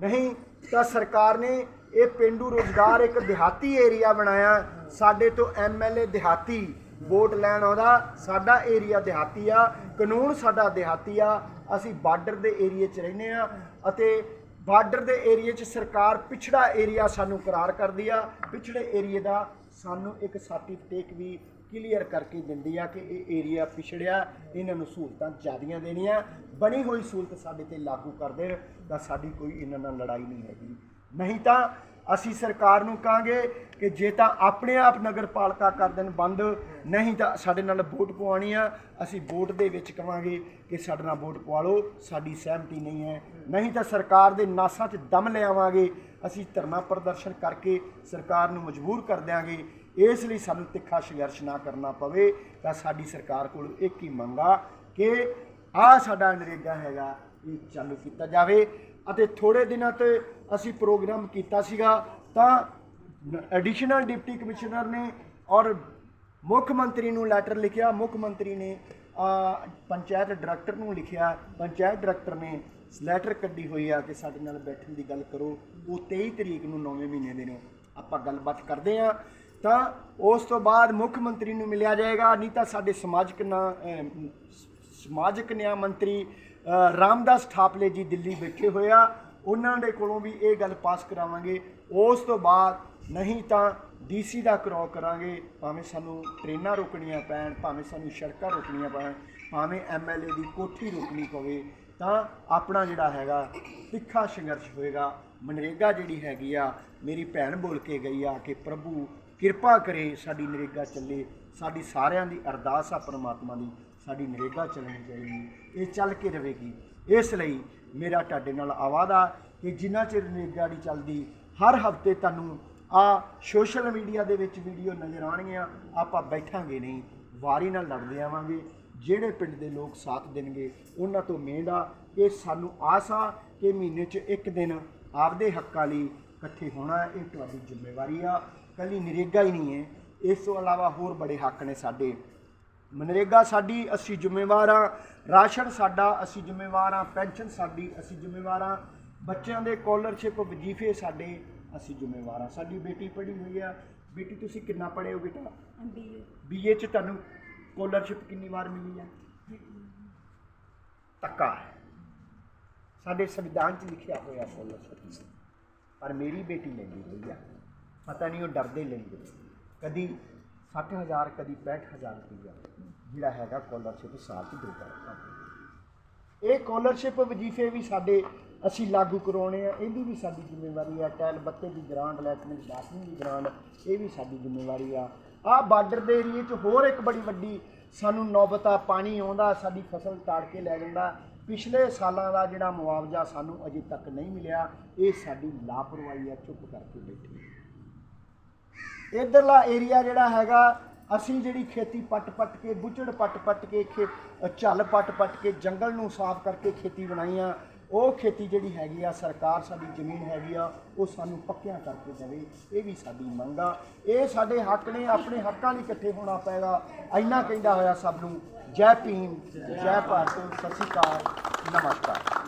ਨਹੀਂ ਤਾਂ ਸਰਕਾਰ ਨੇ ਇਹ ਪਿੰਡੂ ਰੋਜ਼ਗਾਰ ਇੱਕ ਦਿਹਾਤੀ ਏਰੀਆ ਬਣਾਇਆ। ਸਾਡੇ ਤੋਂ ਐਮਐਲਏ ਦਿਹਾਤੀ ਵੋਟ ਲੈਣ ਆਉਂਦਾ, ਸਾਡਾ ਏਰੀਆ ਦਿਹਾਤੀ ਆ, ਕਾਨੂੰਨ ਸਾਡਾ ਦਿਹਾਤੀ ਆ, ਅਸੀਂ ਬਾਰਡਰ ਦੇ ਏਰੀਏ 'ਚ ਰਹਿੰਦੇ ਆ ਅਤੇ ਬਾਰਡਰ ਦੇ ਏਰੀਏ 'ਚ ਸਰਕਾਰ ਪਿਛੜਾ ਏਰੀਆ ਸਾਨੂੰ ਕਰਾਰ ਕਰਦੀ ਆ, ਪਿਛੜੇ ਏਰੀਏ ਦਾ ਸਾਨੂੰ ਇੱਕ ਸਰਟੀਫਿਕੇਟ ਵੀ ਕਲੀਅਰ ਕਰਕੇ ਦਿੰਦੀ ਆ ਕਿ ਇਹ ਏਰੀਆ ਪਿਛੜਿਆ, ਇਹਨਾਂ ਨੂੰ ਸਹੂਲਤਾਂ ਜ਼ਿਆਦੀਆਂ ਦੇਣੀਆਂ, ਬਣੀ ਹੋਈ ਸਹੂਲਤ ਸਾਡੇ ਤੇ ਲਾਗੂ ਕਰ ਦੇਣ, ਤਾਂ ਸਾਡੀ ਕੋਈ ਇਹਨਾਂ ਨਾਲ ਲੜਾਈ ਨਹੀਂ ਹੈਗੀ। ਨਹੀਂ ਤਾਂ ਅਸੀਂ ਸਰਕਾਰ ਨੂੰ ਕਹਾਂਗੇ ਕਿ ਜੇ ਤਾਂ ਆਪਣੇ ਆਪ ਨਗਰ ਪਾਲਿਕਾ ਕਰ ਦੇਣ ਬੰਦ, ਨਹੀਂ ਤਾਂ ਸਾਡੇ ਨਾਲ ਵੋਟ ਪਵਾਉਣੀ ਆ। ਅਸੀਂ ਵੋਟ ਦੇ ਵਿੱਚ ਕਵਾਂਗੇ ਕਿ ਸਾਡੇ ਨਾਲ ਵੋਟ ਪਵਾ ਲਓ, ਸਾਡੀ ਸਹਿਮਤੀ ਨਹੀਂ ਹੈ। ਨਹੀਂ ਤਾਂ ਸਰਕਾਰ ਦੇ ਨਾਸਾਂ 'ਚ ਦਮ ਲਿਆਵਾਂਗੇ ਅਸੀਂ ਧਰਨਾ ਪ੍ਰਦਰਸ਼ਨ ਕਰਕੇ ਸਰਕਾਰ ਨੂੰ ਮਜਬੂਰ ਕਰ ਦਿਆਂਗੇ। ਇਸ ਲਈ ਸਾਨੂੰ ਤਿੱਖਾ ਸੰਘਰਸ਼ ਨਾ ਕਰਨਾ ਪਵੇ, ਤਾਂ ਸਾਡੀ ਸਰਕਾਰ ਕੋਲ ਇੱਕ ਹੀ ਮੰਗਾ ਕਿ ਆ ਸਾਡਾ ਨਰੇਗਾ ਹੈਗਾ, ਇਹ ਚਾਲੂ ਕੀਤਾ ਜਾਵੇ। ਅਤੇ ਥੋੜੇ ਦਿਨਾਂ ਤੇ ਅਸੀਂ ਪ੍ਰੋਗਰਾਮ ਕੀਤਾ ਸੀਗਾ, ਤਾਂ ਐਡੀਸ਼ਨਲ ਡਿਪਟੀ ਕਮਿਸ਼ਨਰ ਨੇ ਔਰ ਮੁੱਖ ਮੰਤਰੀ ਨੂੰ ਲੈਟਰ ਲਿਖਿਆ, ਮੁੱਖ ਮੰਤਰੀ ਨੇ ਪੰਚਾਇਤ ਡਾਇਰੈਕਟਰ ਨੂੰ ਲਿਖਿਆ, ਪੰਚਾਇਤ ਡਾਇਰੈਕਟਰ ਨੇ ਲੈਟਰ ਕੱਢੀ ਹੋਈ ਆ ਕਿ ਸਾਡੇ ਨਾਲ ਬੈਠਣ ਦੀ ਗੱਲ ਕਰੋ, ਉਹ 23 ਤਰੀਕ ਨੂੰ 9ਵੇਂ ਮਹੀਨੇ ਦੇ ਨੂੰ, ਆਪਾਂ ਗੱਲਬਾਤ ਕਰਦੇ ਆ ਤਾਂ ਉਸ ਤੋਂ ਬਾਅਦ ਮੁੱਖ ਮੰਤਰੀ ਨੂੰ ਮਿਲਿਆ ਜਾਏਗਾ, ਨਹੀਂ ਤਾਂ ਸਾਡੇ ਸਮਾਜਿਕ ਨਾ ਸਮਾਜਿਕ ਨਿਆਂ ਮੰਤਰੀ ਰਾਮਦਾਸ ਠਾਪਲੇ ਜੀ ਦਿੱਲੀ ਬੈਠੇ ਹੋਇਆ ਉਹਨਾਂ ਦੇ ਕੋਲੋਂ ਵੀ ਇਹ ਗੱਲ ਪਾਸ ਕਰਾਵਾਂਗੇ। ਉਸ ਤੋਂ ਬਾਅਦ ਨਹੀਂ ਤਾਂ ਡੀਸੀ ਦਾ ਕਰਾਓ ਕਰਾਂਗੇ। ਭਾਵੇਂ ਸਾਨੂੰ ਟ੍ਰੇਨਾਂ ਰੋਕਣੀਆਂ ਪੈਣ, ਭਾਵੇਂ ਸਾਨੂੰ ਸੜਕਾਂ ਰੋਕਣੀਆਂ ਪੈਣ, ਭਾਵੇਂ ਐਮਐਲਏ ਦੀ ਕੋਠੀ ਰੋਕਣੀ ਪਵੇ, ਤਾਂ ਆਪਣਾ ਜਿਹੜਾ ਹੈਗਾ ਤਿੱਖਾ ਸੰਘਰਸ਼ ਹੋਏਗਾ। ਮਨਰੇਗਾ ਜਿਹੜੀ ਹੈਗੀ ਆ, ਮੇਰੀ ਭੈਣ ਬੋਲ ਕੇ ਗਈ ਆ ਕਿ ਪ੍ਰਭੂ ਕਿਰਪਾ ਕਰੇ ਸਾਡੀ ਨਰੇਗਾ ਚੱਲੇ। ਸਾਡੀ ਸਾਰਿਆਂ ਦੀ ਅਰਦਾਸ ਆ ਪਰਮਾਤਮਾ ਦੀ, ਸਾਡੀ ਨਰੇਗਾ ਚੱਲਣੀ ਚਾਹੀਦੀ। ਇਹ ਚੱਲ ਕੇ ਰਹੇਗੀ ਇਸ ਲਈ ਮੇਰਾ ਤੁਹਾਡੇ ਨਾਲ ਆਵਾਦਾ ਕਿ ਜਿੰਨਾ ਚਿਰ ਨਰੇਗਾ ਦੀ ਚੱਲਦੀ, ਹਰ ਹਫ਼ਤੇ ਤੁਹਾਨੂੰ ਆ ਸੋਸ਼ਲ ਮੀਡੀਆ ਦੇ ਵਿੱਚ ਵੀਡੀਓ ਨਜ਼ਰ ਆਉਣਗੀਆਂ। ਆਪਾਂ ਬੈਠਾਂਗੇ ਨਹੀਂ, ਵਾਰੀ ਨਾਲ ਲੜਦੇ ਆਵਾਂਗੇ। ਜਿਹੜੇ ਪਿੰਡ ਦੇ ਲੋਕ ਸਾਥ ਦੇਣਗੇ, ਉਹਨਾਂ ਤੋਂ ਉਮੀਦ ਆ ਕਿ ਸਾਨੂੰ ਆਸ ਆ ਕਿ ਮਹੀਨੇ 'ਚ ਇੱਕ ਦਿਨ ਆਪਦੇ ਹੱਕਾਂ ਲਈ ਇਕੱਠੇ ਹੋਣਾ ਇਹ ਤੁਹਾਡੀ ਜ਼ਿੰਮੇਵਾਰੀ ਆ। ਕੱਲੀ ਨਰੇਗਾ ਹੀ ਨਹੀਂ ਹੈ। ਇਸ ਤੋਂ ਇਲਾਵਾ ਹੋਰ ਬੜੇ ਹੱਕ ਨੇ ਸਾਡੇ। ਮਨਰੇਗਾ ਸਾਡੀ ਅਸੀਂ ਜ਼ਿੰਮੇਵਾਰ ਆ ਰਾਸ਼ਨ ਸਾਡਾ ਅਸੀਂ ਜ਼ਿੰਮੇਵਾਰ ਆ ਪੈਨਸ਼ਨ ਸਾਡੀ ਅਸੀਂ ਜ਼ਿੰਮੇਵਾਰ ਆ ਬੱਚਿਆਂ ਦੇ ਸਕਾਲਰਸ਼ਿਪ ਵਜ਼ੀਫੇ ਸਾਡੇ ਅਸੀਂ ਜ਼ਿੰਮੇਵਾਰ ਆ ਸਾਡੀ ਬੇਟੀ ਪੜ੍ਹੀ ਹੋਈ ਆ। ਬੇਟੀ ਤੁਸੀਂ ਕਿੰਨਾ ਪੜ੍ਹੇ ਹੋ ਬੇਟਾ? ਬੀਏ ਬੀਏ ਚ ਤੁਹਾਨੂੰ ਸਕਾਲਰਸ਼ਿਪ ਕਿੰਨੀ ਵਾਰ ਮਿਲੀ ਆ? ਤੱਕਾ ਸਾਡੇ ਸੰਵਿਧਾਨ 'ਚ ਲਿਖਿਆ ਹੋਇਆ ਸਕਾਲਰਸ਼ਿਪ ਪਰ ਮੇਰੀ ਬੇਟੀ ਲੈਂਦੀ ਹੋਈ ਆ। ਪਤਾ ਨਹੀਂ ਉਹ ਡਰਦੇ ਲੈਂਦੇ। ਕਦੀ 60000 ਕਦੀ 65000 ਰੁਪਈਆ ਜਿਹੜਾ ਹੈਗਾ ਸਕਾਲਰਸ਼ਿਪ ਸਾਲ 'ਚ ਦਿੰਦਾ ਹੈ ਇਹ ਸਕਾਲਰਸ਼ਿਪ ਵਜ਼ੀਫੇ ਵੀ ਸਾਡੇ ਅਸੀਂ ਲਾਗੂ ਕਰਾਉਣੇ ਆ, ਇਹਦੀ ਵੀ ਸਾਡੀ ਜ਼ਿੰਮੇਵਾਰੀ ਆ, ਟੈਲ ਬੱਤੇ ਦੀ ਗ੍ਰਾਂਟ ਲੈਟਮੈਂਟ ਦਾਖਲੀ ਦੀ ਗ੍ਰਾਂਟ ਇਹ ਵੀ ਸਾਡੀ ਜ਼ਿੰਮੇਵਾਰੀ ਆ। ਆ ਬਾਰਡਰ ਦੇ ਏਰੀਏ 'ਚ ਹੋਰ ਇੱਕ ਬੜੀ ਵੱਡੀ ਸਾਨੂੰ ਨੌਬਤ ਆ, ਪਾਣੀ ਆਉਂਦਾ, ਸਾਡੀ ਫਸਲ ਤਾੜ ਕੇ ਲੈ ਜਾਂਦਾ। ਪਿਛਲੇ ਸਾਲਾਂ ਦਾ ਜਿਹੜਾ ਮੁਆਵਜ਼ਾ ਸਾਨੂੰ ਅਜੇ ਤੱਕ ਨਹੀਂ ਮਿਲਿਆ, ਇਹ ਸਾਡੀ ਲਾਪਰਵਾਹੀ ਆ, ਚੁੱਪ ਕਰਕੇ ਬੈਠੇ। ਇਧਰਲਾ ਏਰੀਆ ਜਿਹੜਾ ਹੈਗਾ, ਅਸੀਂ ਜਿਹੜੀ ਖੇਤੀ ਪੱਟ-ਪੱਟ ਕੇ ਬੁੱਚੜ ਪੱਟ-ਪੱਟ ਕੇ, ਖੇ ਝੱਲ ਪੱਟ-ਪੱਟ ਕੇ ਜੰਗਲ ਨੂੰ ਸਾਫ਼ ਕਰਕੇ ਖੇਤੀ ਬਣਾਈ ਆ, ਉਹ ਖੇਤੀ ਜਿਹੜੀ ਹੈਗੀ ਆ, ਸਰਕਾਰ ਸਾਡੀ ਜ਼ਮੀਨ ਹੈਗੀ ਆ, ਉਹ ਸਾਨੂੰ ਪੱਕਿਆਂ ਕਰਕੇ ਦੇਵੇ, ਇਹ ਵੀ ਸਾਡੀ ਮੰਗ ਆ। ਇਹ ਸਾਡੇ ਹੱਕ ਨੇ, ਆਪਣੇ ਹੱਕਾਂ ਲਈ ਇਕੱਠੇ ਹੋਣਾ ਪਏਗਾ, ਇੰਨਾ ਕਹਿੰਦਾ ਹੋਇਆ ਸਭ ਨੂੰ, ਜੈ ਭੀਮ, ਜੈ ਭਾਰਤ, ਸਤਿ ਸ਼੍ਰੀ ਅਕਾਲ, ਨਮਸਕਾਰ।